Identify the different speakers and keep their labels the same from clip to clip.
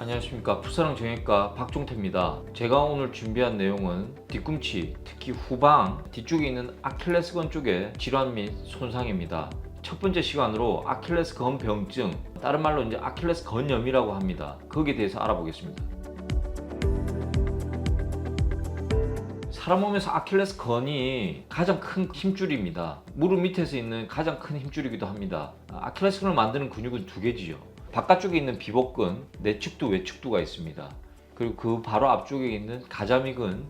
Speaker 1: 안녕하십니까 풋사랑 정형외과 박종태입니다 제가 오늘 준비한 내용은 뒤꿈치 특히 후방 뒤쪽에 있는 아킬레스건 쪽의 질환 및 손상입니다 첫 번째 시간으로 아킬레스 건 병증 다른 말로 이제 아킬레스 건염이라고 합니다 거기에 대해서 알아보겠습니다 사람 몸에서 아킬레스 건이 가장 큰 힘줄입니다. 무릎 밑에서 있는 가장 큰 힘줄이기도 합니다. 아킬레스 건을 만드는 근육은 두 개지요. 바깥쪽에 있는 비복근, 내측두, 외측두가 있습니다. 그리고 그 바로 앞쪽에 있는 가자미근,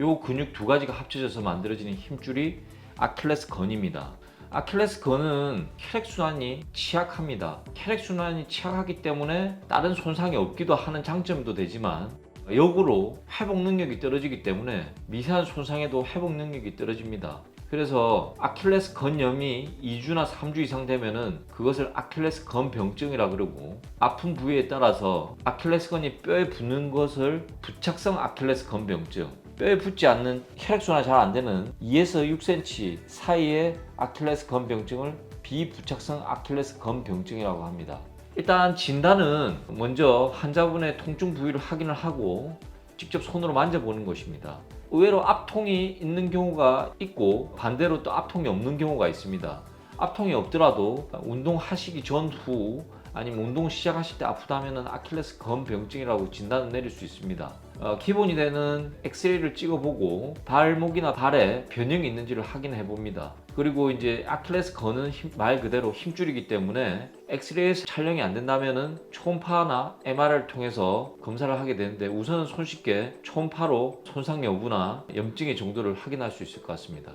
Speaker 1: 요 근육 두 가지가 합쳐져서 만들어지는 힘줄이 아킬레스 건입니다. 아킬레스 건은 혈액 순환이 취약합니다. 혈액 순환이 취약하기 때문에 다른 손상이 없기도 하는 장점도 되지만 역으로 회복 능력이 떨어지기 때문에 미세한 손상에도 회복 능력이 떨어집니다. 그래서 아킬레스 건염이 2주나 3주 이상 되면은 그것을 아킬레스 건 병증이라 그러고 아픈 부위에 따라서 아킬레스 건이 뼈에 붙는 것을 부착성 아킬레스 건 병증 뼈에 붙지 않는 혈액순환이 잘 안 되는 2에서 6cm 사이의 아킬레스 건 병증을 비부착성 아킬레스 건 병증이라고 합니다. 일단 진단은 먼저 환자분의 통증 부위를 확인을 하고 직접 손으로 만져보는 것입니다. 의외로 앞통이 있는 경우가 있고 반대로 또 앞통이 없는 경우가 있습니다. 앞통이 없더라도 운동하시기 전후 아니면 운동 시작하실 때 아프다면 아킬레스 건 병증이라고 진단을 내릴 수 있습니다. 어, 기본이 되는 엑스레이를 찍어보고 발목이나 발에 변형이 있는지를 확인해 봅니다. 그리고 이제 아킬레스 건은 힘- 말 그대로 힘줄이기 때문에 엑스레이에서 촬영이 안 된다면은 초음파나 MRI를 통해서 검사를 하게 되는데 우선은 손쉽게 초음파로 손상 여부나 염증의 정도를 확인할 수 있을 것 같습니다.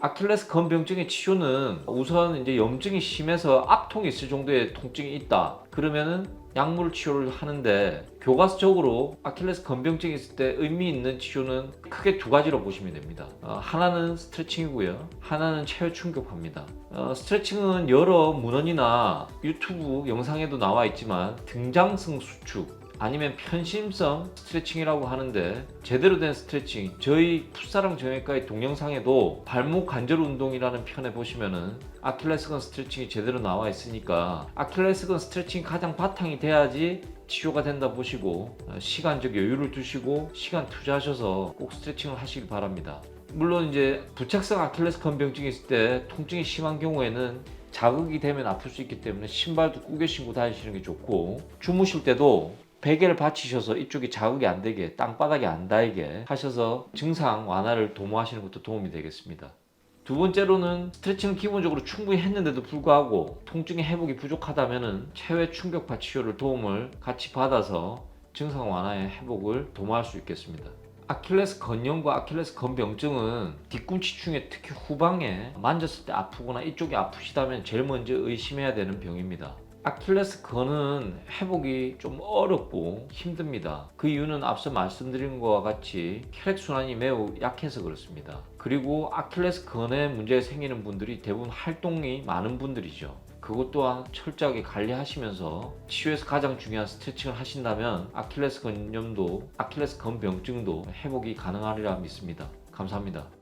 Speaker 1: 아킬레스 건병증의 치료는 우선 이제 염증이 심해서 압통이 있을 정도의 통증이 있다. 그러면은 약물 치료를 하는데 교과서적으로 아킬레스 건병증이 있을 때 의미 있는 치료는 크게 두 가지로 보시면 됩니다. 어, 하나는 스트레칭이고요. 하나는 체열 충격파입니다. 어, 스트레칭은 여러 문헌이나 유튜브 영상에도 나와 있지만 등장성 수축 아니면 편심성 스트레칭이라고 하는데 제대로 된 스트레칭 저희 풋사랑 정형외과의 동영상에도 발목 관절 운동이라는 편에 보시면은 아킬레스건 스트레칭이 제대로 나와 있으니까 아킬레스건 스트레칭이 가장 바탕이 돼야지 치료가 된다 보시고 어, 시간적 여유를 두시고 시간 투자하셔서 꼭 스트레칭을 하시길 바랍니다. 물론 이제 부착성 아킬레스건 병증이 있을 때 통증이 심한 경우에는 자극이 되면 아플 수 있기 때문에 신발도 꾸겨 신고 다니시는 게 좋고 주무실 때도 베개를 받치셔서 이쪽이 자극이 안 되게 땅바닥에 안 닿게 하셔서 증상 완화를 도모하시는 것도 도움이 되겠습니다. 두 번째로는 스트레칭을 기본적으로 충분히 했는데도 불구하고 통증의 회복이 부족하다면 체외 충격파 치료를 도움을 같이 받아서 증상 완화의 회복을 도모할 수 있겠습니다. 아킬레스 건염과 아킬레스 건병증은 뒤꿈치 중에 특히 후방에 만졌을 때 아프거나 이쪽이 아프시다면 제일 먼저 의심해야 되는 병입니다. 아킬레스 건은 회복이 좀 어렵고 힘듭니다. 그 이유는 앞서 말씀드린 것과 같이 혈액순환이 매우 약해서 그렇습니다. 그리고 아킬레스 건에 문제가 생기는 분들이 대부분 활동이 많은 분들이죠. 그것 또한 철저하게 관리하시면서 치료에서 가장 중요한 스트레칭을 하신다면 아킬레스 건염도 아킬레스 건 병증도 회복이 가능하리라 믿습니다. 감사합니다.